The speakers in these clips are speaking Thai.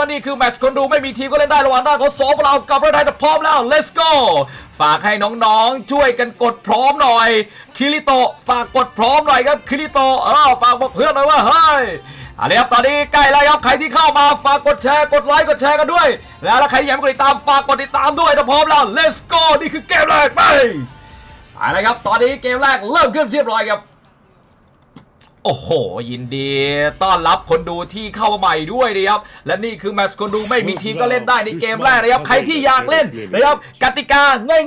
แล้วนี่คือแมตช์คนดูไม่มีทีมก็เล่นได้ระหว่างด้านของสองเรากับประเทศไทยพร้อมแล้ว let's go ฝากให้น้องๆ ช่วยกันกดพร้อมหน่อย คิริโตฝากกดพร้อมหน่อยครับ คิริโตเออฝากบอกเพื่อนหน่อยว่าเฮ้ยอาละครับตอนนี้ใกล้แล้วครับใครที่เข้ามาฝากกดแชร์กดไลค์กดแชร์กันด้วย แล้วถ้าใครยังไม่กดติดตามฝากกดติดตามด้วยถ้าพร้อมแล้ว let's go นี่คือเกมแรกไปเอาละครับตอนนี้เกมแรกเริ่มขึ้นเรียบร้อยครับ โอ้โห ยินดีต้อนรับคนดูที่เข้ามาใหม่ด้วยนะครับ และนี่คือแมตช์คนดูไม่มีทีมก็เล่นได้ในเกมแรกนะครับ ใครที่อยากเล่นนะครับกติกา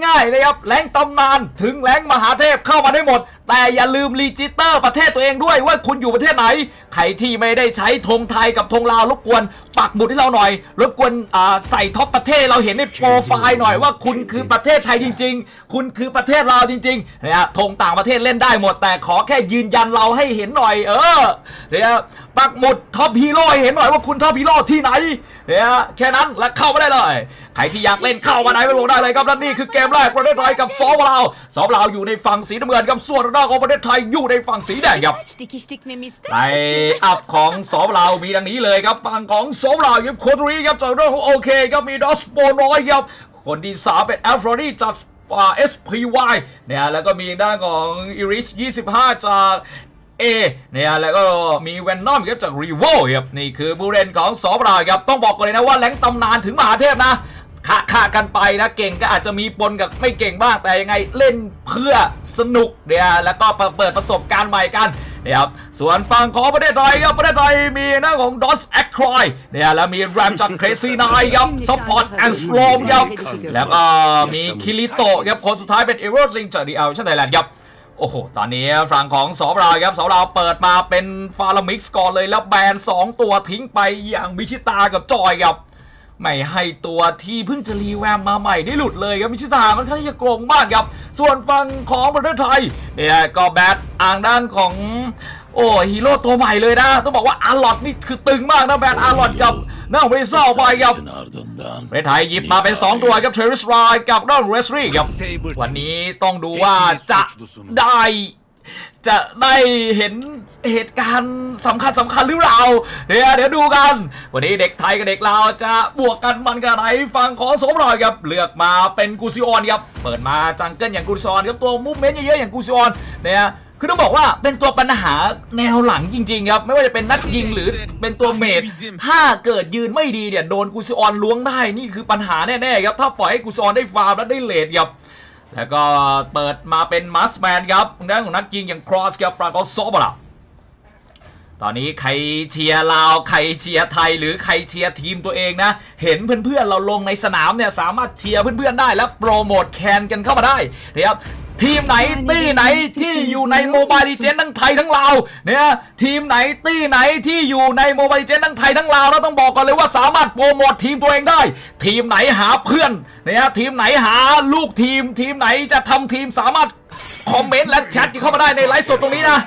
ง่ายๆนะครับแรงตำนานถึงแรงมหาเทพเข้ามาได้หมดแต่อย่าลืมรีจิสเตอร์ประเทศตัวเองด้วยว่าคุณอยู่ประเทศไหน ใครที่ไม่ได้ใช้ธงไทยกับธงลาวรบกวนปักหมุดให้เราหน่อย รบกวนอ่าใส่ท็อปประเทศเราเห็นในโปรไฟล์หน่อยว่าคุณคือประเทศไทยจริง ๆ คุณคือประเทศลาวจริงๆนะฮะธงต่างประเทศเล่นได้หมด แต่ขอแค่ยืนยันเราให้เห็นหน่อย เออเนี่ยปักหมุดท็อปฮีโร่ให้เห็นหน่อยว่าคุณท็อปฮีโร่ที่ไหนเนี่ยแค่นั้นแล้วเข้ามาได้เลยใครที่อยากเล่นเข้ามาไหนไปลงได้เลยครับและนี่คือเกมแรกประเทศไทยกับสองลาวสองลาวอยู่ในฝั่งสีน้ำเงินกับส่วนด้านของประเทศไทยอยู่ในฝั่งสีแดงครับไปอัพของสอบลาวมีดังนี้เลยครับ ฝั่งของสอบลาวครับโคตรีครับจากเรื่องของโอเคครับมีดอสโปน้อยครับ คนที่สามเป็นแอฟรอนีจากเอสพีวายเนี่ยแล้วก็มีด้านของอิริส25 จาก A เนี่ยแล้วก็มีแวนนอมครับจากรีโวครับนี่คือบูเรนของสอบลาวครับ ต้องบอกก่อนเลยนะว่าแหล่งตำนานถึงมหาเทพนะ ค่าค่ากันไปนะเก่งก็อาจจะมีปนกับไม่เก่งบ้างแต่ยังไงเล่นเพื่อสนุกเนี่ยแล้วก็เปิดประสบการณ์ใหม่กันนี่ยครับส่วนฝั่งของประเทศไทยครับประเทศไทยมีหน้าของดอสแอคครอยเนี่ยแล้วมีแรมจากเครซี่นายครับซัพพอร์ตแอนด์สโลมครับแล้วก็มีคิริโตะครับคนสุดท้ายเป็นเอเวอร์ซิงจากดีเอลชันไทยแลนด์ครับโอ้โห ตอนนี้ฝั่งของสอบราครับสอบราเปิดมาเป็นฟารามิกส์ก่อนเลยแล้วแบน 2 ตัวทิ้งไปอย่างมิชิตากับจอยครับ ไม่ให้ตัวที่เพิ่งจะรีแวมมาใหม่ได้หลุดเลยครับมิชิตามันค่อนข้างจะโกงมากครับ ส่วนฝั่งของประเทศไทยเนี่ยก็แบทอ่างด้านของโอ้ฮีโร่ตัวใหม่เลยนะ ต้องบอกว่าอาร์ลอดนี่คือตึงมากนะแบทอาร์ลอดกับน้องเวซ่าไปครับประเทศไทยหยิบมาเป็น 2 ตัวครับเทรวิสไรกับดอนเรสรี่ครับวันนี้ต้องดูว่าจะได้ จะได้เห็นเหตุการณ์สำคัญสำคัญหรือเปล่าเดี๋ยวเดี๋ยวดูกัน วันนี้เด็กไทยกับเด็กลาวจะบวกกันมันกันไหนฟังขอสมรอยครับเลือกมาเป็นกูซิออนครับเปิดมาจังเกิลอย่างกูซิออนครับตัวมูฟเมนต์เยอะๆอย่างกูซิออนเนี่ยคือต้องบอกว่าเป็นตัวปัญหาแนวหลังจริงๆครับ ไม่ว่าจะเป็นนักยิงหรือเป็นตัวเมดถ้าเกิดยืนไม่ดีเนี่ยโดนกูซิออนล้วงได้นี่คือปัญหาแน่ๆครับถ้าปล่อยให้กูซิออนได้ฟาร์มและได้เลดครับ แล้วก็เปิดมาเป็นมัสแมนครับทางด้านของนักยิงอย่างครอสกับฟรานโกโซบลาตอนนี้ใครเชียร์ลาวใครเชียร์ไทย หรือใครเชียร์ทีมตัวเองนะ เห็นเพื่อนๆเราลงในสนามเนี่ยสามารถเชียร์เพื่อนๆได้และโปรโมทแคนกันเข้ามาได้นะครับ ทีมไหนตี้ไหนที่อยู่ในโมบายดีเจนทั้งไทยทั้งลาวเนี่ยทีมไหนตี้ไหนที่อยู่ในโมบายดีเจนทั้งไทยทั้งลาวแล้วต้องบอกก่อนเลยว่าสามารถโปรโมททีมตัวเองได้ ทีมไหนหาเพื่อนเนี่ยทีมไหนหาลูกทีม ทีมไหนจะทำทีมสามารถคอมเมนต์และแชทเข้ามาได้ในไลฟ์สดตรงนี้นะ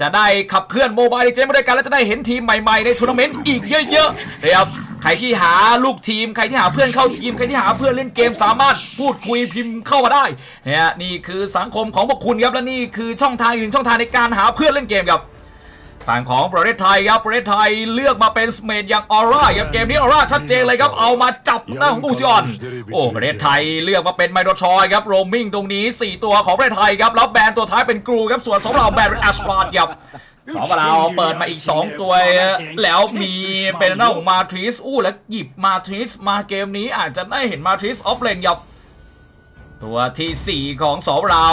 จะได้ขับเคลื่อนโมบายดีเจมาด้วยกันและจะได้เห็นทีมใหม่ๆในทัวร์นาเมนต์อีกเยอะๆนะครับ ใครที่หาลูกทีม ใครที่หาเพื่อนเข้าทีม ใครที่หาเพื่อนเล่นเกมสามารถพูดคุยพิมพ์เข้ามาได้นะฮะนี่คือสังคมของพวกคุณครับและนี่คือช่องทางอีกหนึ่งช่องทางในการหาเพื่อนเล่นเกมครับฝั่งของประเทศไทยครับประเทศไทยเลือกมาเป็นสเมดอย่างออร่าครับเกมนี้ออร่าชัดเจนเลยครับเอามาจับหน้าของบูซิออนโอ้ประเทศไทยเลือกมาเป็นไมโดชอยครับโรมิงตรงนี้ 4 ตัวของประเทศไทยครับแล้วแบนตัวท้ายเป็นกรูครับส่วนสองเราแบนเป็นแอสปาร์ดครับ สองเราเปิดมาอีก 2 ตัว แล้วมีเป็นหน้าของมาทริสอู้แล้วหยิบมาทริสมาเกมนี้อาจจะได้เห็นมาทริสออฟเลนครับ ตัวทีสี่ 4 ของสองเรา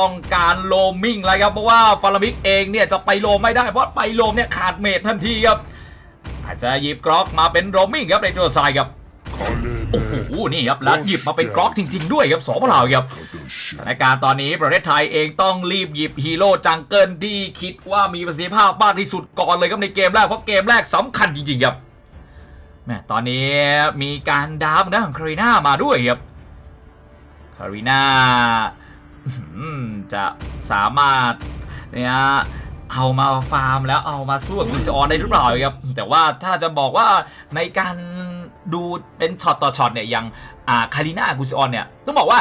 ต้องการโลมิงแล้วครับ เพราะว่าฟารามิกเองเนี่ยจะไปโลมไม่ได้เพราะไปโลมเนี่ยขาดเมททันทีครับ อาจจะหยิบกรอกมาเป็นโรมิงครับในตัวทรายครับ โอ้โหนี่ครับแล้วหยิบมาเป็นกรอกจริง ๆ ด้วยครับสองเราครับสถานการณ์ตอนนี้ประเทศไทยเองต้องรีบหยิบฮีโร่จังเกิลที่คิดว่ามีประสิทธิภาพมากที่สุดก่อนเลยครับในเกมแรกเพราะเกมแรกสำคัญจริงๆครับแม่ตอนนี้มีการดามด้านของคาริน่ามาด้วยครับคาริน่าอื้อหือจะสามารถเนี่ยเอามาฟาร์มแล้วเอามาสู้กับกุซิออนได้หรือเปล่าครับแต่ว่าถ้าจะบอกว่าในการ ดูเป็นช็อตต่อช็อตเนี่ยอย่างคาริน่ากุซิออนเนี่ยต้องบอกว่า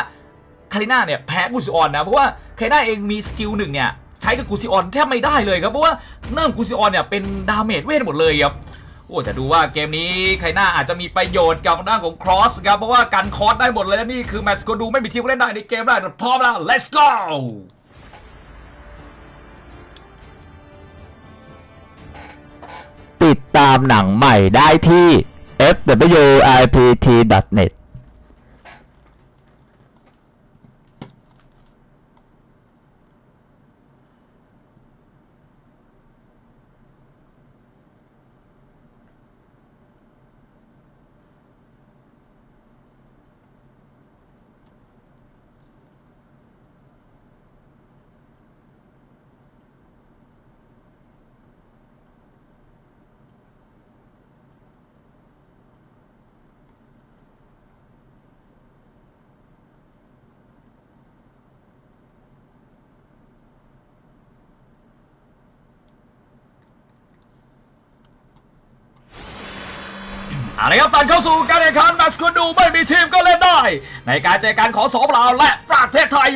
คาริน่าเนี่ยแพ้กุซิออนนะเพราะว่าคาริน่าเองมีสกิลหนึ่งเนี่ยใช้กับกุซิออนแทบไม่ได้เลยครับเพราะว่าเนิ่มกุซิออนเนี่ยเป็นดาเมจเวทหมดเลยครับโอ้แต่ดูว่าเกมนี้ไคน่าอาจจะมีประโยชน์กับด้านของครอสครับ เพราะว่ากันคอร์สได้หมดเลยนะนี่คือแมตช์ก็ดูไม่มีทีมเล่นได้ในเกมได้พร้อมแล้ว let's go ติดตามหนังใหม่ได้ที่ fwip.net ในการเจอกันของสองเราวและประเทศไทย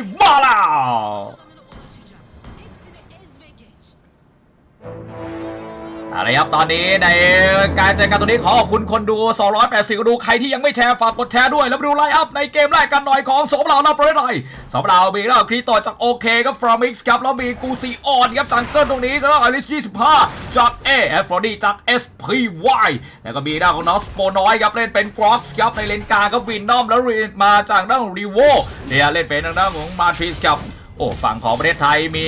เอาละครับตอนนี้ในการเจอกันตัวนี้ขอขอบคุณคนดู 280คนดูใครที่ยังไม่แชร์ฝากกดแชร์ด้วยแล้วดูไลฟ์อัพในเกมแรกกันหน่อยของสมเราเราประเทศไทยสมเรามีเราครีโตจากโอเคครับฟรอมิกส์ครับแล้วมีกูซีออนครับจังเกิลตรงนี้ก็อลิส25จาก A แอฟรอดีจาก SPY แล้วก็มีด้านของนอสโปน้อยครับเล่นเป็นกรอกส์ครับในเลนกลางครับวินนอมแล้วรีมาจากด้านของรีโวเนี่ยเล่นเป็นทางด้านของมาทริสครับโอ้ฝั่งของประเทศไทยมี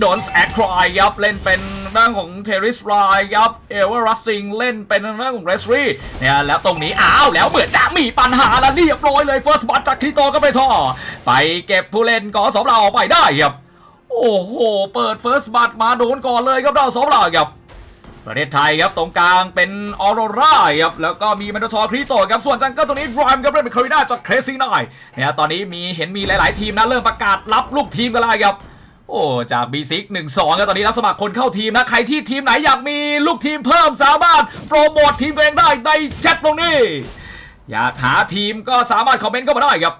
โดนแอคครายยับเล่นเป็น ด้านของเทริสไรยับเอเวอร์รัสซิงเล่นเป็นด้านของเรสรีเนี่ยแล้วตรงนี้อ้าวแล้วเหมือนจะมีปัญหาแล้วเรียบร้อยเลยเฟิร์สบัตจากคริโตก็ไปท่อ ไปเก็บผู้เล่นกอสองเราออกไปได้ครับโอ้โห เปิดเฟิร์สบัตมาโดนก่อนเลยครับเราสองเราครับประเทศไทยครับตรงกลางเป็นออโรราครับแล้วก็มีแมนโดชอร์คริโตครับส่วนจังเกิลตัวนี้รามครับเล่นเป็นคาริน่าจากเครซี่ไนเนี่ยตอนนี้มีเห็นมีหลาย ๆ ทีมนะเริ่มประกาศรับลูกทีมกันแล้วครับ โอ้จาก b ซิก1 2ครับตอนนี้รับสมัครคนเข้าทีมนะ ใครที่ทีมไหนอยากมีลูกทีมเพิ่มสามารถโปรโมททีมตัวเองได้ในแชทตรงนี้ อยากหาทีมก็สามารถคอมเมนต์เข้ามาได้ครับ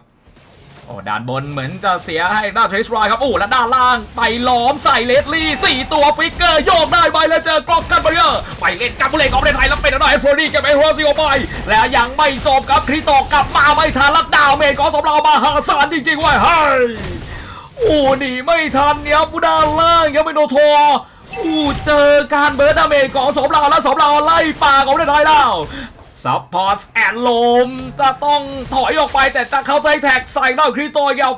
โอ้ด้านบนเหมือนจะเสียให้ด้านเทรสไรครับ โอ้แล้วด้านล่างไปล้อมใส่เลสลี่สี่ตัวฟิกเกอร์โยกได้ไปแล้วเจอกรอบกันไปเยอะไปเล่นกับผู้เล่นของประเทศไทยแล้วเป็นอะไรฟรดี้กับไอโรซิโอไป แล้วยังไม่จบครับคริโตกลับมาไม่ทันแล้วดาวเมจของสำเรามาหาศาลจริงๆว้ยเฮ้ย โอ้หนีไม่ทันเนี่ยผู้ด้าล่างยังไม่โดนทออู้เจอการเบิร์ดดาเมจของสมเราแล้วสมเราไล่ป่าของประเทศไทยแล้วซัพพอร์ตแอนลมจะต้องถอยออกไปแต่จะเข้าไทแท็กใส่ดาวคริโตครับ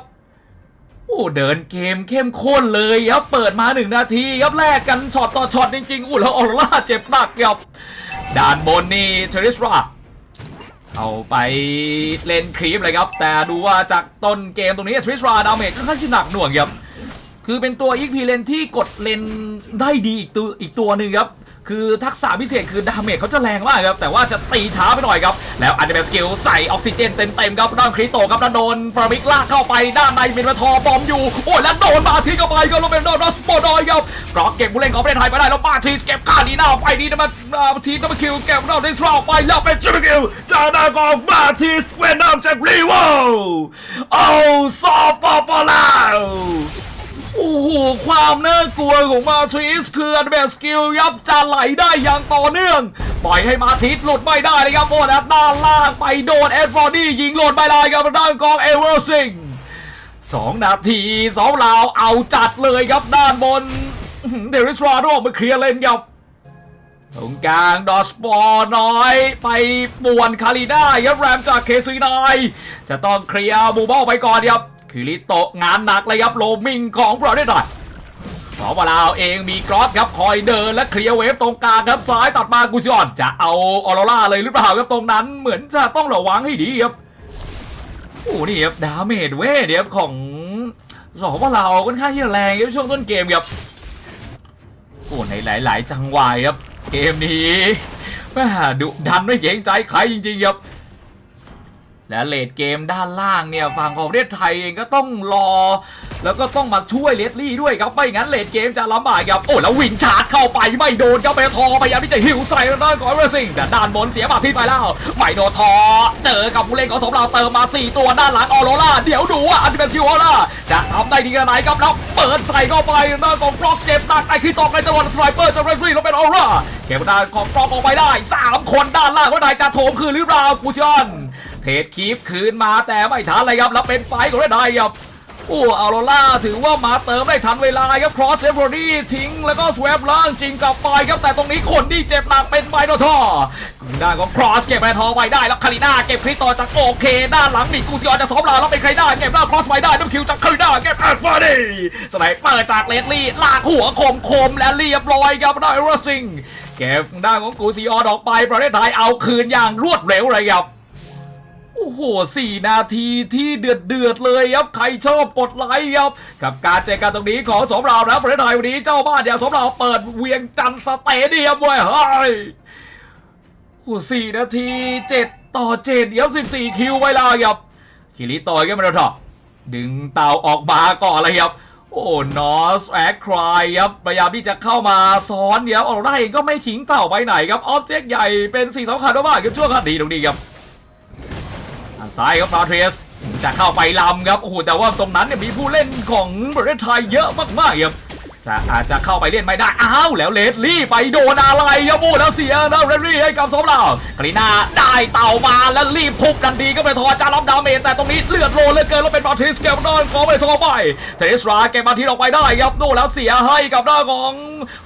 โอ้เดินเกมเข้มข้นเลยครับเปิดมาหนึ่งนาทีครับแลกกันช็อตต่อช็อตจริงๆอู้แล้วออร่าเจ็บหนักครับด้านบนนี่เทริสรา เอาไปเล่นครีปเลยครับ แต่ดูว่าจากต้นเกมตรงนี้ทริสราดาเมจค่อนข้างหนักหน่วงครับ คือเป็นตัวอีกพีเลนที่กดเลนได้ดีอีกตัวอีกตัวหนึ่งครับ คือทักษะพิเศษคือดาเมจเขาจะแรงมากครับ แต่ว่าจะตีช้าไปหน่อยครับ แล้วอันเดอร์สกิลใส่ออกซิเจนเต็มๆครับด้านคริโตครับแล้วโดนฟรามิกลากเข้าไปด้านในมินมาทอบอมอยู่ โอ้ยแล้วโดนมาทีเข้าไปก็ลงเป็นโดนรัสโปดอยครับกรอกเก็บผู้เล่นของประเทศไทยไปได้แล้วมาทีเก็บค่าดีหน้าไปดีนะมาทีนัมคิวเก็บเราได้สรอไปแล้วเป็นจิมคิวจากหน้ากองมาทีเวนนัมจากรีโวเอาซอปปอลาว โอ้โห ความน่ากลัวของมาทริสคืออันเบสกิลยับจะไหลได้อย่างต่อเนื่อง ปล่อยให้มาทิสหลุดไม่ได้เลยครับ โอ้แล้วด้านล่างไปโดนเอ็ดฟอร์ดี้ยิงหลุดไปเลยครับด้านกองเอเวอร์ซิงสองนาทีสองลาวเอาจัดเลยครับด้านบน เดริสราโดมาเคลียร์เลนครับตรงกลางดอสปอร์น้อย ไปป่วนคาริน่าครับแรมจากเคซีนายจะต้องเคลียร์บูบอลไปก่อนครับ คิริโตะงานหนักเลยครับโลมิงของประเทศไทยสปลาวเองมีกรอสครับคอยเดินและเคลียร์เวฟตรงกลางครับซ้ายตัดมากุซิออนจะเอาออโรราเลยหรือเปล่าครับตรงนั้นเหมือนจะต้องระวังให้ดีครับโอ้นี่ครับดาเมจเวทครับของสปลาวค่อนข้างที่จะแรงครับช่วงต้นเกมครับโอ้ในหลาย ๆ จังหวะครับเกมนี้แม่ดุดันไม่เกรงใจใครจริง ๆ ครับ และเลดเกมด้านล่างเนี่ยฝั่งของประเทศไทยเองก็ต้องรอ แล้วก็ต้องมาช่วยเลดลี่ด้วยครับไม่งั้นเลดเกมจะลำบากครับโอ้แล้ววินชาร์จเข้าไปไม่โดนครับเบทอพยายามที่จะหิวใส่ด้านของเรซิงแต่ด้านบนเสียบาที่ไปแล้วไม่โดนทอ เจอกับผู้เล่นของสมเราเติมมา 4 ตัวด้านหลังออโรล่าเดี๋ยวดูว่าอันติเมซิวออร่าจะทำได้ดีแค่ไหนครับแล้วเปิดใส่เข้าไปด้านของฟล็อกเจ็บหนักไอคือตอกในจังหวะสไตรเปอร์จากเรซิงแล้วเป็นออร่าเก็บด้านของฟล็อกออกไปได้สามคนด้านล่างว่าไดจะโถมคืนหรือเปล่ากูชอน เทรดคีปคืนมาแต่ไม่ทันเลยครับแล้วเป็นไฟของเรดไนครับโอ้ออโรล่าถือว่ามาเติมได้ทันเวลาครับครอสเซฟโรดี้ทิ้งแล้วก็สวปล่างจริงกลับไปครับแต่ตรงนี้คนที่เจ็บหนักเป็นไมโนทอร์ด้านของครอสเก็บไปทองไปได้แล้วคาริน่าเก็บคริสต่อจากโอเค ด้านหลังมีกูซิออนจะซ้อมลาแล้วเป็นใครได้เก็บด้านครอสไปได้น้ำคิวจากคาริน่าเก็บแอดฟาร์ดี้สไนเปอร์จากเลดลี่ลากหัวคมคมและเรียบร้อยครับได้รัสซิงเก็บด้านของกูซิออนออกไปประเทศไทยเอาคืนอย่างรวดเร็วเลยครับ อ้โหสี่นาทีที่เดือดเดือดเลยครับใครชอบกดไลค์ครับกับการเจอกันตรงนี้ของสมราวแล้วประเทศไทยวันนี้เจ้าบ้านเดี๋ยสมราวเปิดเวียงจันทร์สเตเดียมเว้ยเฮ้ยโอ้โหสี่นาทีเจ็ดต่อเจ็ดเดี๋ยวสิบสี่คิวไว้แล้วครับคิริต่อยกันมาแล้วถอดึงเต่าออกมาก่อนเลยครับโอ้นอสแอคครายครับพยายามที่จะเข้ามาซ้อนเดี๋ยวออกได้ก็ไม่ทิ้งเต่าไปไหนครับออบเจกต์ใหญ่เป็นสิ่งสำคัญมากๆครับช่วงคดีตรงนี้ครับางซ้ายครับมาเทรสจะเข้าไปลำครับโอ้โหแต่ว่าตรงนั้นเนี่ยมีผู้เล่นของประเทศไทยเยอะมากๆครับจะอาจจะเข้าไปเล่นไม่ได้ อ้าว แล้วเลสลี่ไปโดนอะไรครับโอ้แล้วเสียนะเรนรี่ให้กับสมเรากรีนาได้เต่ามาแล้วรีบทุบดันดีก็ไปทอจารับดาเมจแต่ตรงนี้เลือดโลเลือเกินแล้วเป็นมาทิสเก็บดอนของไปทอไปเทสราเก็บมาทิสออกไปได้ครับโน่แล้วเสียให้กับด้านของ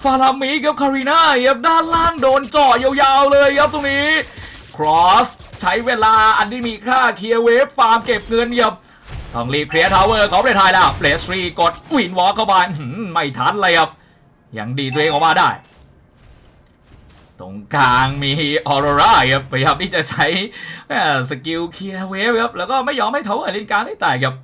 ฟารามิกับคารีนาครับด้านล่างโดนเจาะยาวๆเลยครับตรงนี้ครอส ใช้เวลาอันที่มีค่าเคลียร์เวฟฟาร์มเก็บเงินเหยียบต้องรีบเคลียร์ทาวเวอร์ของประเทศไทยแล้วเฟลสรีกดวินวอลเข้าไปไม่ทันเลยครับยังดีตัวเองออกมาได้ ตรงกลางมีออโรราครับพยายามที่จะใช้สกิลเคลียร์เวฟครับแล้วก็ไม่ยอมให้ทาวเวอร์เลนการได้แตกครับ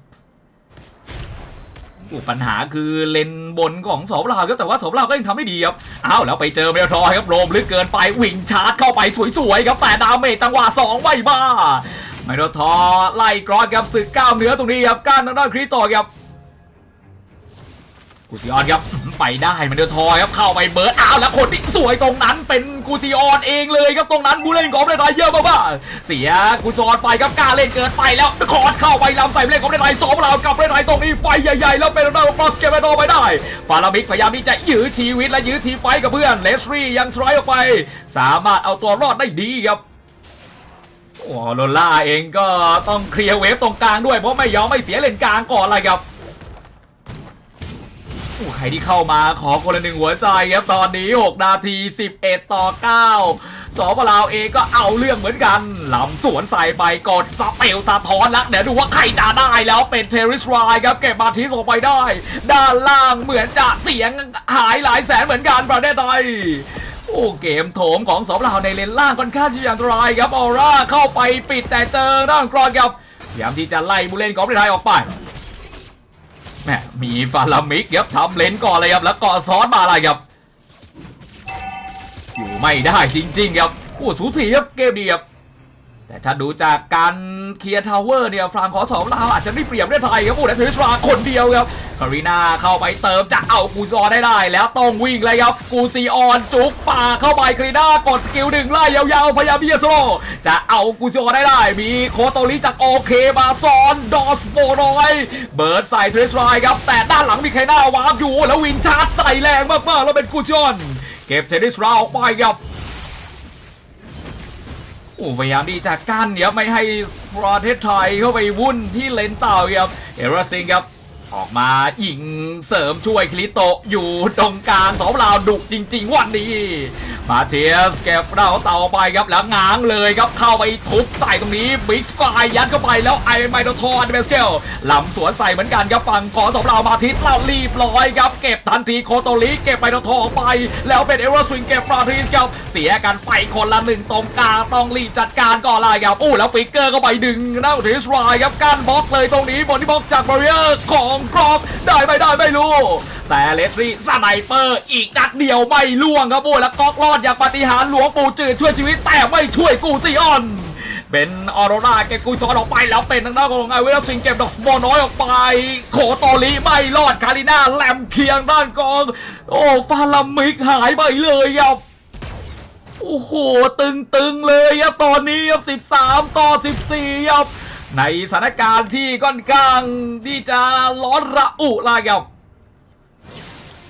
ปัญหาคือเลนบนของสอบลาวครับแต่ว่าสอบลาวก็ยังทำได้ดีครับอ้าวแล้วไปเจอเมลทอยครับโรมลึกเกินไปวิ่งชาร์จเข้าไปสวยๆครับแต่ดาเมจจังหวะ2ไม่บ้าไมโดทอไล่กรอดครับสึกก้าวเหนือตรงนี้ครับก้านด้านคริสโตอครับ กูซิออนครับไปได้มันเดือทอยครับเข้าไปเบิร์ดอ้าวแล้วคนที่สวยตรงนั้นเป็นกูซิออนเองเลยครับตรงนั้นผู้เล่นของประเทศไทยเยอะมากๆเสียกูซิออนไปครับกล้าเล่นเกินไปแล้วคอร์ดเข้าไปลำใส่บูเล่นของประเทศไทยสองเรากับประเทศไทยตรงนี้ไฟใหญ่ๆแล้วเป็นเราฟรอสเกมโดไปได้ฟารามิกพยายามที่จะยื้อชีวิตและยื้อทีไฟกับเพื่อนเลสรียังสไลด์ออกไป สามารถเอาตัวรอดได้ดีครับโอ้โลล่าเองก็ต้องเคลียร์เวฟตรงกลางด้วยเพราะไม่ยอมไม่เสียเลนกลางก่อนเลยครับ โอ้ใครที่เข้ามาขอคนละหนึ่งหัวใจครับตอนนี้ 6 นาที 11 ต่อ 9 สอปลาวเองก็เอาเรื่องเหมือนกันลำสวนใส่ไปกดสเปลสะท้อนแล้วเดี๋ยวดูว่าใครจะได้แล้วเป็นเทริสไรครับเก็บมาทีสออกไปได้ ด้านล่างเหมือนจะเสียงหายหลายแสนเหมือนกันประเทศไทยโอ้เกมโถมของสองเราในเลนล่างค่อนข้างที่จะอันตรายครับออร่าเข้าไปปิดแต่เจอด้านกรอนครับพยายามที่จะไล่ผู้เล่นของประเทศไทยออกไป แหมมีฟารามิกครับทำเลนก่อนเลยครับแล้วก่อซอสมาอะไรครับ อยู่ไม่ได้จริง ๆ ครับโอ้สูสีครับเกมดีครับ แต่ถ้าดูจากการเคลียร์ทาวเวอร์เนี่ยฟรางขอสองลาวอาจจะได้เปรียบได้ไทยครับโอ้แต่เซริสราคนเดียวครับคารีนาเข้าไปเติมจะเอากูซอนได้ได้แล้วต้องวิ่งเลยครับกูซีออนจุกป่าเข้าไปคารีนากดสกิลหนึ่งไล่ยาวๆพยายามที่จะโซโลจะเอากูซออนได้ได้ มีโคโตริจากโอเคมาซ้อนดอสโบรอยเบิร์ดใส่เทรสไรครับแต่ด้านหลังมีใครหน้าวาร์ปอยู่แล้ววินชาร์จใส่แรงมากๆแล้วเป็นกูซิออนเก็บเทรสราออกไปครับ อ้พยายามที่จะกั้นเนี่ยไม่ให้ประเทศไทยเข้าไปวุ่นที่เลนเต่าครับเอราซิงครับออกมายิงเสริมช่วยคลิโตอยู่ตรงกลางสองลาวดุจริง ๆ วันนี้ มาเทียสเก็บเราเต่าไปครับแล้วง้างเลยครับเข้าไปทุบใส่ตรงนี้บิ๊กสกายยัดเข้าไปแล้วไอไมโดทอนเบสเกลลำสวนใส่เหมือนกันครับฝั่งขอสองลามาทิศเรารีบร้อยครับเก็บทันทีโคโตริเก็บไมโดทอนไป แล้วเป็นเอเวอราซิงเก็บฟราทิสครับเสียกันไปคนละหนึ่งตรงกลางต้องรีบจัดการก่อนเลยครับอู้แล้วฟิกเกอร์ก็ไปดึงหน้าทิสไรครับกั้นบล็อกเลยตรงนี้บนที่บล็อกจากบาริเออร์ของกรอบได้ไม่ได้ไม่รู้ แต่เลสรีสไนเปอร์อีกนัดเดียวไม่ล่วงครับโอ้แล้วก๊อกรอดอย่างปาฏิหาริย์หลวงปู่จืดช่วยชีวิตแต่ไม่ช่วยกูซีออน เป็นออโรราเก็บกุยซอนออกไปแล้วเป็นทางด้านของไอเวลสิงเก็บดอกสโมน้อยออกไปโคโตริไม่รอดคาริน่าแลมเคียงด้านกอง โอ้ฟาลามิกหายไปเลยครับโอ้โห ตึงๆเลยครับตอนนี้ครับ 13 ต่อ 14ครับในสถานการณ์ที่ค่อนข้างที่จะร้อนระอุเลยครับ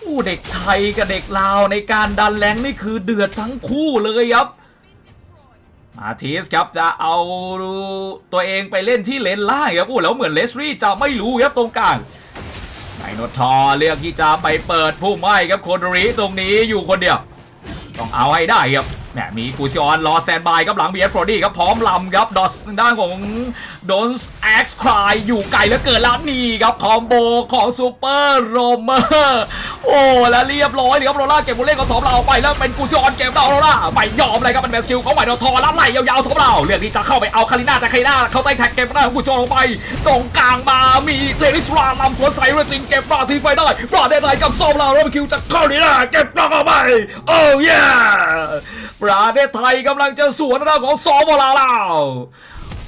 อู้เด็กไทยกับเด็กลาวในการดันแรงนี่คือเดือดทั้งคู่เลยครับ มาทิสครับจะเอาตัวเองไปเล่นที่เลนล่างครับอู้แล้วเหมือนเลสรี่จะไม่รู้ครับตรงกลางไนโนทอเลือกที่จะไปเปิดผู้ไม้ครับโคโดริตรงนี้อยู่คนเดียว ต้องเอาให้ได้ครับ แหมมีกูซิออนรอแซนบายครับหลังบีเอฟฟรอดี้ครับพร้อมลำครับดอสด้านของโดนแอ็กซ์คลายอยู่ไกลแล้วเกิดแล้วนี่ครับคอมโบของซูเปอร์โรเมอร์โอ้แล้วเรียบร้อยเลยครับโรล่าเก็บบุเล่นของสองเราไปแล้วเป็นกูซิออนเก็บดาวโรล่าไม่ยอมเลยครับเป็นแมสคิวของใหม่ดอทอรับไหลยาวๆสองเราเลือกที่จะเข้าไปเอาคาริน่าแต่คาริน่าเข้าใต้แท็กเก็บหน้าของกูซิออนลงไปตรงกลางมามีเทริสราลำสวนใส่เรจิงเก็บปลาทิ้งไปได้ปลาได้ไรกับสองเราแล้วคิวจะเข้านี่นะเก็บปลาเข้าไปโอ้ย ประเทศไทยกำลังจะสวนหน้านของสอปลาล้ว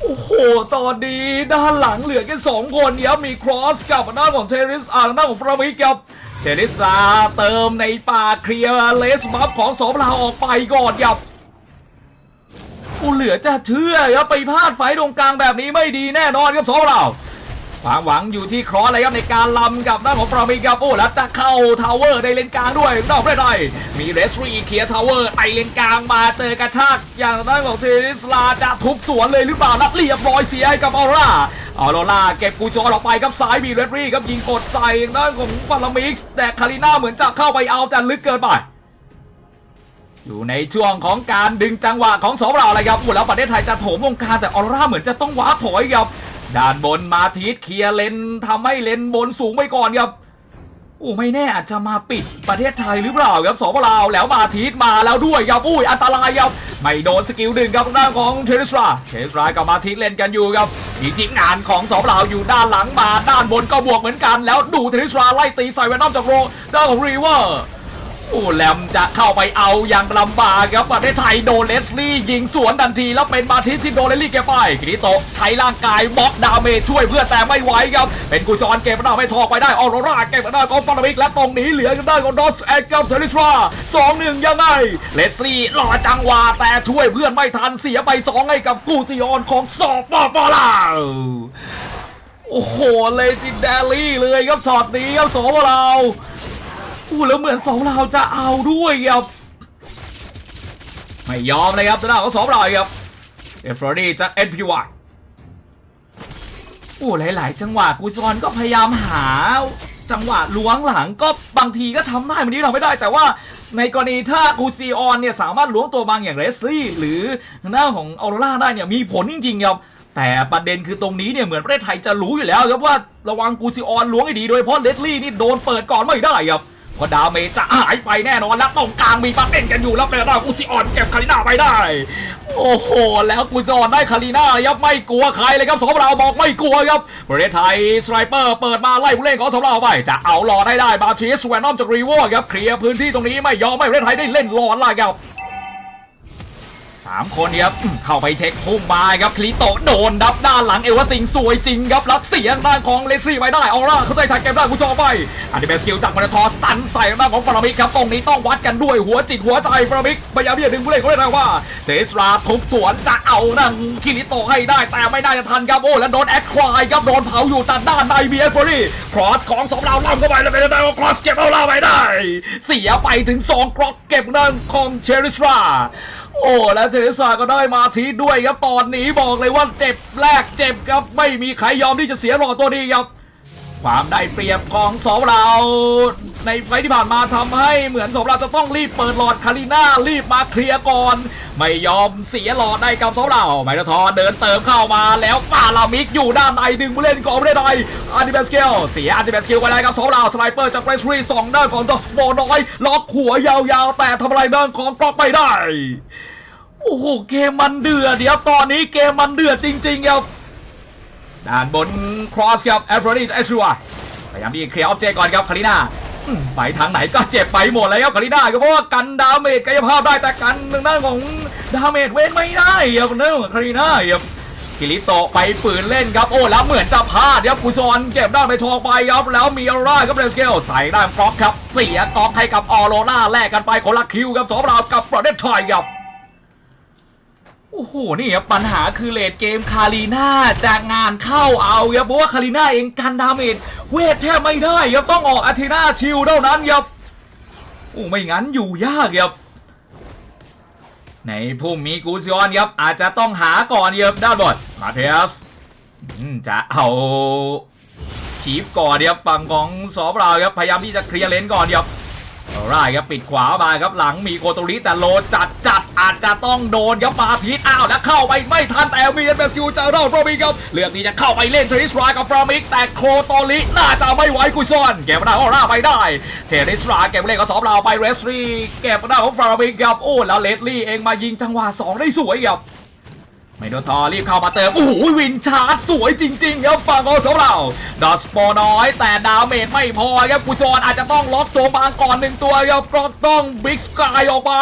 โอ้โห ตอนนี้ด้านหลังเหลือแค่สองคนครับมีครอสกับหน้านของเทริสอ่าหน้านของฟรามิกครับเทริสาเติมในป่าเคลียร์เลสบัฟของสอปลาวออกไปก่อนครับกูเหลือจะเชื่อครับไปพลาดไฟตรงกลางแบบนี้ไม่ดีแน่นอนครับสอปลาว ความหวังอยู่ที่ครอสเลยครับในการลำกับด้านของฟรามิกับโอ้แล้วจะเข้าทาวเวอร์ในเลนกลางด้วยนอกไม่ได้มีเรสรีเคลียร์ทาวเวอร์ไอเลนกลางมาเจอกระชากอย่างด้านของเซริสลาจะทุบสวนเลยหรือเปล่านัดเรียบร้อยเสียให้กับออร่าออโรล่าเก็บกูชอออกไปครับซ้ายมีเรสรีครับยิงกดใส่ด้านของฟารามิกส์แต่คาริน่าเหมือนจะเข้าไปเอาแต่ลึกเกินไปอยู่ในช่วงของการดึงจังหวะของสองเราเลยครับอู้แล้วประเทศไทยจะโถมวงการแต่ออร่าเหมือนจะต้องว้าถอยครับ ด้านบนมาทีสเคลียร์เลนทำให้เลนบนสูงไปก่อนครับโอ้ไม่แน่อาจจะมาปิดประเทศไทยหรือเปล่าครับสปลาวแล้วมาทีสมาแล้วด้วยครับอุ้ยอันตรายครับไม่โดนสกิลดึงครับด้านของเทเรสราเทเรสรากับมาทีสเล่นกันอยู่ครับมีทีมงานของสปลาวอยู่ด้านหลังมาด้านบนก็บวกเหมือนกัน แล้วดูเทเรสราไล่ตีใส่แวนนอมจากโรด้านของรีเวอร์ โอ้แลมจะเข้าไปเอาอย่างลำบากครับประเทศไทยโดนเลสลี่ยิงสวนทันทีแล้วเป็นมาทิสที่โดนเลสลี่เก็บไปกิริโตใช้ร่างกายบล็อกดาเมจช่วยเพื่อนแต่ไม่ไหวครับเป็นกุซอนเก็บหน้าไม่ทอกไปได้ออโรราเก็บหน้าของฟารามิกและตรงนี้เหลือกันได้ของดอสแอคกับเทริสราสองหนึ่งยังไงเลสลี่รอจังหวะแต่ช่วยเพื่อนไม่ทันเสียไปสองให้กับกูซิออนของสอบปอปอลาโอ้โหเลจินแดรี่เลยครับช็อตนี้ครับสองเรา อู้แล้วเหมือนสองเราจะเอาด้วยครับไม่ยอมเลยครับตัวหน้าของสองเราครับเอฟรอดี้จาก NPY อู้หลาย ๆ จังหวะกูซอนก็พยายามหา จังหวะล้วงหลังก็บางทีก็ทำได้วันนี้ทำไม่ได้ แต่ว่าในกรณีถ้ากูซีออนเนี่ยสามารถล้วงตัวบางอย่างเรสลี่หรือทางด้าของออโรล่าได้เนี่ยมีผลจริง ๆ ครับ แต่ประเด็นคือตรงนี้เนี่ยเหมือนประเทศไทยจะรู้อยู่แล้วครับว่าระวังกูซีออนล้วงให้ดีโดยเฉพาะเลสลี่นี่โดนเปิดก่อนไม่ได้ครับ พราะดาเมจะหายไปแน่นอนแล้วตรงกลางมีประเป็นกันอยู่แล้วเป็นด้านกูซีออนเก็บคาริน่าไปได้ โอ้โห แล้วกูซิออนได้คาริน่ายับไม่กลัวใครเลยครับสองเราบอกไม่กลัวครับบริเทศไทยสไตรเปอร์เปิดมาไล่ผู้เล่นของสองเราไปจะเอาหลอดได้ได้บาชีสแวนอมจากรีวอร์ครับเคลียร์พื้นที่ตรงนี้ไม่ยอมไม่บริเทศไทยได้เล่นหลอดล่ะครับ สามคนครับเข้าไปเช็คพุ่มมาครับคลิโตโดนดับด้านหลังเอวาติงสวยจริงครับรักเสียงด้านของเลซี่ไว้ได้ออร่าเขาได้ทักเกมได้ผู้ชมไปอันนี้เป็นสกิลจากมาราทอสตันใส่ด้านของฟารามิกครับตรงนี้ต้องวัดกันด้วยหัวจิตหัวใจฟารามิกพยายามที่จะดึงผู้เล่นเขาได้นะว่าเจสราทุบสวนจะเอานั่งคิริโตให้ได้แต่ไม่น่าจะทันครับโอ้แล้วโดนแอคควายครับโดนเผาอยู่ตัดด้านในเบียร์ฟอรี่ครอสของสองเราล่ำเข้าไปแล้วเป็นด้านของครอสเก็บเอาล่าไปได้ เสียไปถึงสองกรอกเก็บด้านของเชริสรา โอ้แล้วเทเรซาก็ได้มาทีด้วยครับตอนนี้บอกเลยว่าเจ็บแรกเจ็บครับไม่มีใครยอมที่จะเสียหลอดตัวนี้ครับ ความได้เปรียบของสองเรา ในไฟที่ผ่านมาทำให้เหมือนสองเราจะต้องรีบเปิดหลอดคาริน่ารีบมาเคลียร์ก่อน ไม่ยอมเสียหลอดได้กับสองเราไมโนทอร์เดินเติมเข้ามาแล้วปาลามิกอยู่ด้านในดึงผู้เล่นของไม่ได้อันดิเบสเกลเสียอันดิเบสเกลไปแล้วครับสองเราสไนเปอร์จากเรสรีสองด้านของดอสโบน้อยล็อกหัวยาวๆ แต่ทำอะไรด้านของกรอไม่ได้โอ้โหเกมมันเดือดเดี๋ยวตอนนี้เกมมันเดือดจริงๆครับ ด้านบนครอสครับแอฟโรดิสเอชัวพยายามที่เคลียร์ออบเจก่อนครับคาริน่าไปทางไหนก็เจ็บไปหมดเลยครับคาริน่าก็เพราะว่ากันดาเมจกายภาพได้แต่กันทางด้านของดาเมจเว้นไม่ได้ครับเรื่องของคารีน่าครับกิริโตไปฝืนเล่นครับ โอ้ แล้วเหมือนจะพลาดครับกุซอนเก็บได้ไปชองไปครับ แล้วมีอาร่าครับเรสเกลใส่ได้ฟล็อกครับ เสียกอกให้กับออโรราแลกกันไปคนละคิวครับสองเรากับประเทศไทยครับ โอ้โห นี่ครับปัญหาคือเลดเกมคารีน่าจากงานเข้าเอาครับเพราะว่าคารีน่าเองกันดาเมจเวทแทบไม่ได้ครับต้องออกอาเทนาชิลเท่านั้นครับโอ้ไม่งั้นอยู่ยากครับในผู้มีกูซิออนครับอาจจะต้องหาก่อนครับด้านบนมาเทสจะเอาขีบก่อนครับฝั่งของสอบราครับพยายามที่จะเคลียร์เลนก่อนครับไรครับปิดขวามาครับหลังมีโคโตริแต่โลจัดจัด อาจจะต้องโดนยับมาทิตอ้าวแล้วเข้าไปไม่ทันแต่มีเอเอสคิวจะเล่าโรบิกครับเลือกที่จะเข้าไปเล่นเทริสรากับฟรามิก แต่โคโตลิน่าจะไม่ไหวกุยซอน เก็บหน้าออร่าไปได้ เทริสราเก็บเล่นกับสอบราไปเรสรีเก็บมาได้ของฟรามิกครับโอ้แล้วเลดลี่เองมายิงจังหวะสองได้สวยครับ ไม่โดนทอรีบเข้ามาเติม โอ้โหวินชาร์จสวยจริง ๆ ครับฝั่งของเราดอสปอร์น้อย แต่ดาเมจไม่พอครับกุชอนอาจจะต้องล็อกตัวบางก่อนหนึ่งตัวครับกรอกต้องบิ๊กสกายออกไป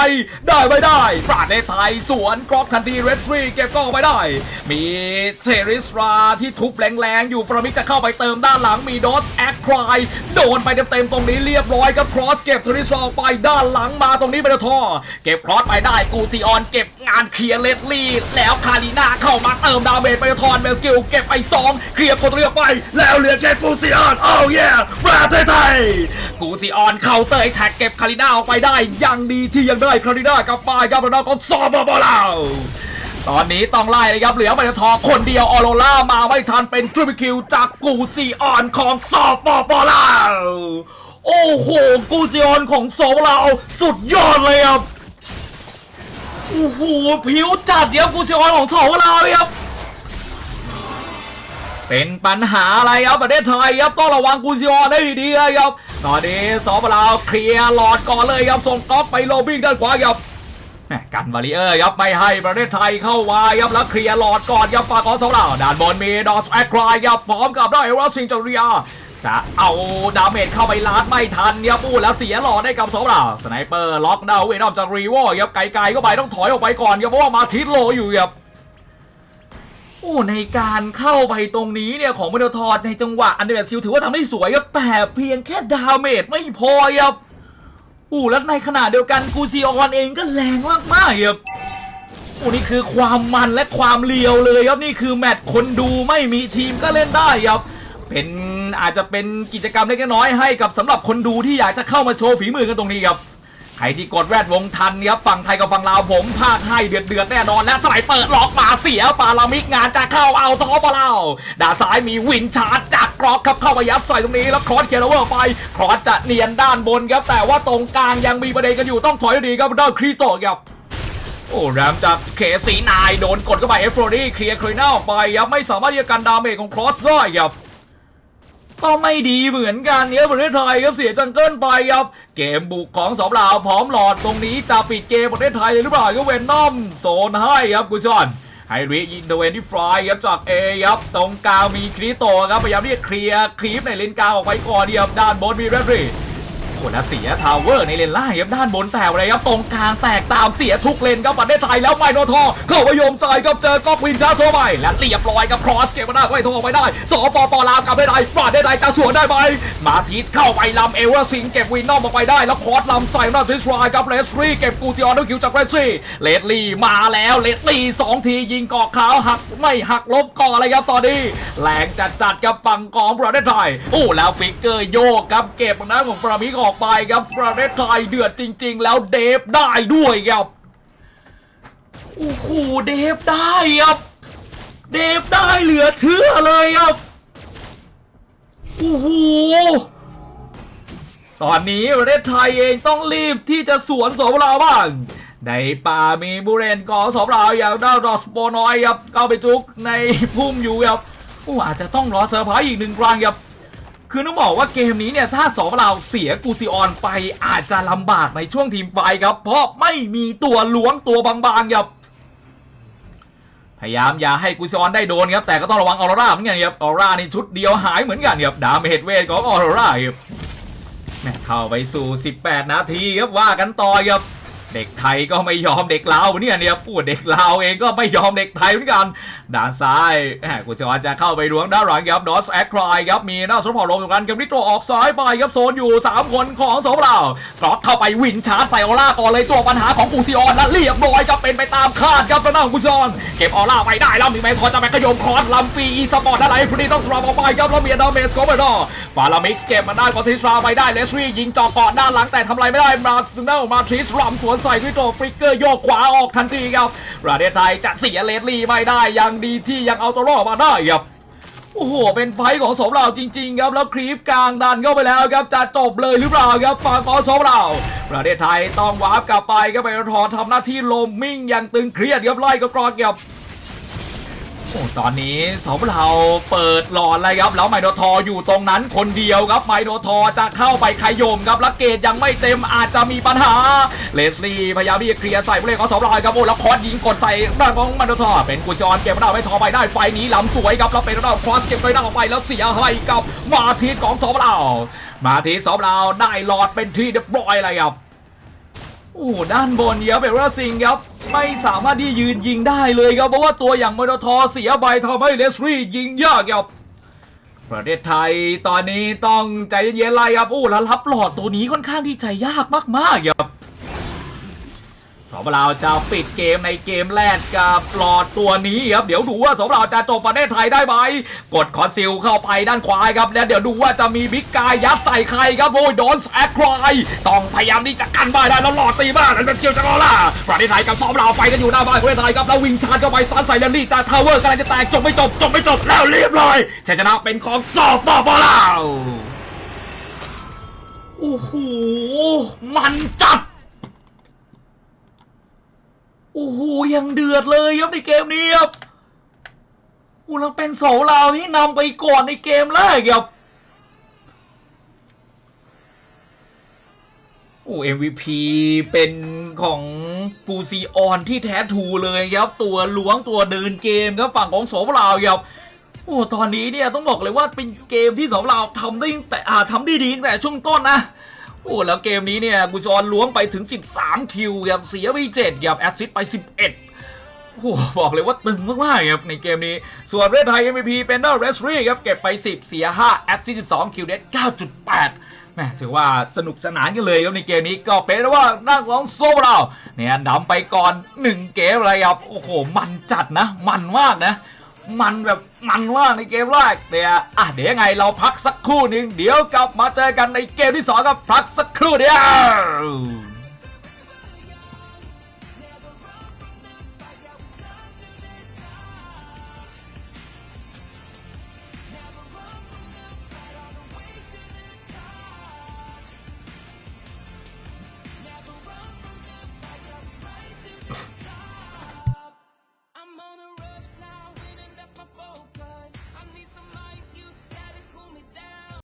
ได้ไม่ได้ปราดในไทยสวนกรอกทันทีเรดฟรีเก็บก็ออกไปได้ มีเทริสราที่ทุบแรงๆ อยู่ฟรามิกจะเข้าไปเติมด้านหลังมีดอสแอคคลายโดนไปเต็มๆตรงนี้เรียบร้อยครับครอสเก็บเทริสราออกไปด้านหลังมาตรงนี้ไปแล้วทอเก็บครอสไปได้กูซีออนเก็บงานเคลียร์เลดลี่แล้วคารีนาเข้ามาเติมดาเมจไปทอนเบสกิลเก็บไปสองเคลียร์คนเรียกไป แล้วเหลือแค่กูซีออนโอ้ยประเทศไทยกูซีออนเข้าเตยแท็กเก็บคาริน่าออกไปได้ยังดีที่ยังได้คาริน่ากลับมาครับแล้วก็ซอบบอลเราตอนนี้ต้องไล่เลยครับ เหลือไปทอคนเดียวออโรล่ามาไม่ทันเป็นทริปคิวจากกูซีออนของซอบบอลเราโอ้โห กูซีออนของซอบบอลาสุดยอดเลยครับ โอ้โหผิวจัดเดี๋ยวกูเซียอนของสองเรายครับ เป็นปัญหาอะไรครับประเทศไทยครับต้องระวังกูซิออนให้ดีๆครับ ตอนนี้สองเราเคลียร์หลอดก่อนเลยครับส่งก๊อฟไปโลบิงด้านขวาครับกันวาริเออร์ครับไม่ให้ประเทศไทยเข้ามาครับแล้วเคลียร์หลอดก่อนครับฝากของสองเราด้านบนมีดอสแอคคลายครับพร้อมกับได้เอรสิงจาริยา จะเอาดาเมจเข้าไปลาดไม่ทันครับอู้แล้วเสียหลอดได้กับสองเราสไนเปอร์ล็อกดาวเวนอมจากรีวอครับไกลๆเข้าไปต้องถอยออกไปก่อนครับเพราะว่ามาทิดโลอยู่ครับโอ้ในการเข้าไปตรงนี้เนี่ยของมโนทอดในจังหวะอันเดอร์คิวถือว่าทำได้สวยครับแต่เพียงแค่ดาเมจไม่พอครับโอ้แล้วในขณะเดียวกันกูซีออนเองก็แรงมากๆครับโอ้นี่คือความมันและความเลียวเลยครับนี่คือแมตช์คนดูไม่มีทีมก็เล่นได้ครับ เป็นอาจจะเป็นกิจกรรมเล็กน้อยให้กับสำหรับคนดูที่อยากจะเข้ามาโชว์ฝีมือกันตรงนี้ครับใครที่กดแวดวงทันครับฝั่งไทยกับฝั่งลาวผมภาคให้เดือดเดือดแน่นอนและสไลเปิดล็อกมาเสียปารามิกงานจะเข้าเอาท้อปลาเราด้าซ้ายมีวินชาร์จจากกรอกครับเข้าไปยัดใส่ตรงนี้แล้วครอสเคียร์อเวอร์ไปครอสจะเนียนด้านบนครับแต่ว่าตรงกลางยังมีประเด็นกันอยู่ต้องถอยดีครับด้านครีโตครับโอ้แรมจากเคสีนายโดนกดเข้าไปเอฟโรดี้เคลียร์ครีน่าออกไปครับไม่สามารถที่จะกันดาเมจของครอสได้ครับ ก็ไม่ดีเหมือนกันเนี่ยประเทศไทยครับเสียจังเกิลไปครับเกมบุกของสองลาวพร้อมหลอดตรงนี้จะปิดเกมประเทศไทยเลยหรือเปล่าก็เวนนอมโซนให้ครับกุชอนไฮริยินเดเวนที่ฟลายครับจากเอครับตรงกลางมีคริโตครับพยายามที่จะเคลียร์ครีปในเลนกลางออกไปก่อนเดียบด้านบนมีเรดรี โอ้แล้วเสียทาวเวอร์ในเลนล่างครับด้านบนแตกอะไรครับตรงกลางแตกตามเสียทุกเลนครับประเทศไทยแล้วไมโนทอเข้าไปโยมใส่ครับเจอก๊อกวินชาโซไปและเรียบร้อยครับครอสเก็บมาได้ไว้โทรไปได้สปปลาวกับได้ไหนปราดได้ไหนจะสวนได้ไหมมาทีสเข้าไปลำเอเวอร์ซิงเก็บวินนอมออกไปได้แล้วคอร์สลำใส่หน้าทิสรายครับเลสรีเก็บกูซิออนด้วยคิวจากเลสรีเลสลีมาแล้วเลสลีสองทียิงกอกขาวหักไม่หักลบก่อนเลยครับตอนนี้แรงจัดจัดกับฝั่งของประเทศไทยโอ้แล้วฟิกเกอร์โยกครับเก็บทางด้ของปรามิกออกไปครับประเทศไทยเดือดจริง ๆ แล้วเดฟได้ด้วยครับโอ้โหเดฟได้ครับ เดฟได้เหลือเชื่อเลยครับโอ้โหตอนนี้ประเทศไทยเองต้องรีบที่จะสวนสอบเราบ้าง ในป่ามีบุเรนกอสอบเราอย่างดาวดอสโปนอยครับเข้าไปจุกในพุ่มอยู่ครับโอ้อาจจะต้องรอเซอร์ไพรส์อีกหนึ่งครั้งครับ คือต้องบอกว่าเกมนี้เนี่ยถ้าสองเราเสียกูซิออนไปอาจจะลำบากในช่วงทีมไฟครับ เพราะไม่มีตัวล้วงตัวบางๆครับพยายามอย่าให้กูซิออนได้โดนครับแต่ก็ต้องระวังออรราเหมือนกันครับออรรานี่ชุดเดียวหายเหมือนกันครับดาเมจเวทของออรราครับแม่เข้าไปสู่ 18 นาทีครับว่ากันต่อครับ เด็กไทยก็ไม่ยอมเด็กลาวเนี่ยเนี่ยพูดเด็กลาวเองก็ไม่ยอมเด็กไทยเหมือนกันด้านซ้ายแหมกุศลจะเข้าไปล้วงด้านหลังครับดอสแอคคลายครับมีหน้าสปอร์ตลงอยู่กันกับนิโตรออกซ้ายไปครับโซนอยู่ 3 คนของสองเรากรอกเข้าไปวินชาร์จใส่ออร่าก่อนเลยตัวปัญหาของกูซิออนและเรียบร้อยครับเป็นไปตามคาดครับตระหน้าของกูซิออนเก็บออร่าไปได้แล้วมีแมนพอจะไปขยมคอร์สลำปีอีสปอร์ตอะไรฟรีต้องสลับออกไปครับแล้วมีดาเมจโกเบดอฟารามิกส์เก็บมาได้กอทิสราไปได้เลสรี่ยิงจ่อก่อนด้านหลังแต่ทำอะไรไม่ได้มาถึงด้านมาทริสรัมสวนใส่ด้วยตัวฟริกเกอร์โยกขวาออกทันทีครับประเทศไทยจะเสียเลสลี่ไม่ได้ยังดีที่ยังเอาตัวรอดมาได้ครับโอ้โห เป็นไฟของสมเราจริงๆครับ แล้วครีปกลางดันเข้าไปแล้วครับ จะจบเลยหรือเปล่าครับฝั่งของสมเรา ประเทศไทยต้องวาร์ปกลับไปก็ไปรอทำหน้าที่ลมมิ่งอย่างตึงเครียดครับไล่กกรอนครับ โอ้ตอนนี้สองเราเปิดหลอดเลยครับแล้วไมโดทออยู่ตรงนั้นคนเดียวครับไมโดทอจะเข้าไปขยมครับแล้วเกตยังไม่เต็มอาจจะมีปัญหาเลสลี่พยายามที่จะเคลียร์ใส่ผู้เล่นของสองเราครับโอ้แล้วคอร์สยิงกดใส่ด้านของไมโดทอเป็นกุชอนเก็บไม่ได้ไม่ทอไปได้ไฟนี้ล้ำสวยครับแล้วเป็นด้าคอสเก็บไปได้ออกไปแล้วเสียให้กับมาทีสของสองเรามาทีสองเราได้หลอดเป็นที่เรียบร้อยเลยครับโอ้ด้านบนเยอะเบลล่าซิงครับ ไม่สามารถที่ยืนยิงได้เลยครับ เพราะว่าตัวอย่างมอทอเสียใบทำให้เลสรียิงยากครับประเทศไทยตอนนี้ต้องใจเย็นๆไล่ครับโอ้แล้วรับหลอดตัวนี้ค่อนข้างที่ใจยากมากๆครับ สองเราจะปิดเกมในเกมแรกกับหลอดตัวนี้ครับเดี๋ยวดูว่าสองเราจะจบประเทศไทยได้ไหมกดคอนซิลเข้าไปด้านขวาครับแล้วเดี๋ยวดูว่าจะมีบิ๊กกายยัดใส่ใครครับโอ้ยโดนแอคคลายต้องพยายามที่จะกันบ้านได้แล้วหลอดตีบ้านนั่นเป็นสกิลจากอล่าประเทศไทยกับสองเราไฟกันอยู่หน้าบ้านประเทศไทยครับแล้ววิงชาร์จเข้าไปซันใส่แลนลี่แต่ทาวเวอร์กำลังจะแตกจบไม่จบจบไม่จบแล้วเรียบร้อยชัยชนะเป็นของสอบปปลาวโอ้โหมันจัด โอ้โหยังเดือดเลยครับในเกมนี้ครับโอ้แล้วเป็นโสลาวที่นำไปก่อนในเกมแรกครับโอ้ MVP เป็นของปูซีออนที่แท้ทูเลยครับ ตัวล้วงตัวเดินเกมครับฝั่งของโสลาวครับโอ้ตอนนี้เนี่ยต้องบอกเลยว่าเป็นเกมที่โสลาวทำได้แต่อาทำได้ดีแต่ช่วงต้นนะ โอ้แล้วเกมนี้เนี่ยกุซอนล้วงไปถึง 13 คิวครับเสียไป7ครับแอสซิสต์ไป 11โอ้บอกเลยว่าตึงมากๆครับในเกมนี้ ส่วนประเทศไทย MVP เป็นเดอร์เรสรีครับ เก็บไป 10 เสีย 5 แอสซิสต์12 คิวเด็ด9.8แหมถือว่าสนุกสนานกันเลยครับในเกมนี้ก็เป็นว่าหน้าของโซบเราเนี่ยดำไปก่อน 1 เกมเลยครับ โอ้โห มันจัดนะ มันมากนะ มันแบบมันมากในเกมแรกเนี่ยอะเดี๋ยวยังไงเราพักสักครู่หนึ่งเดี๋ยวกลับมาเจอกันในเกมที่สองกับพักสักครู่เดียว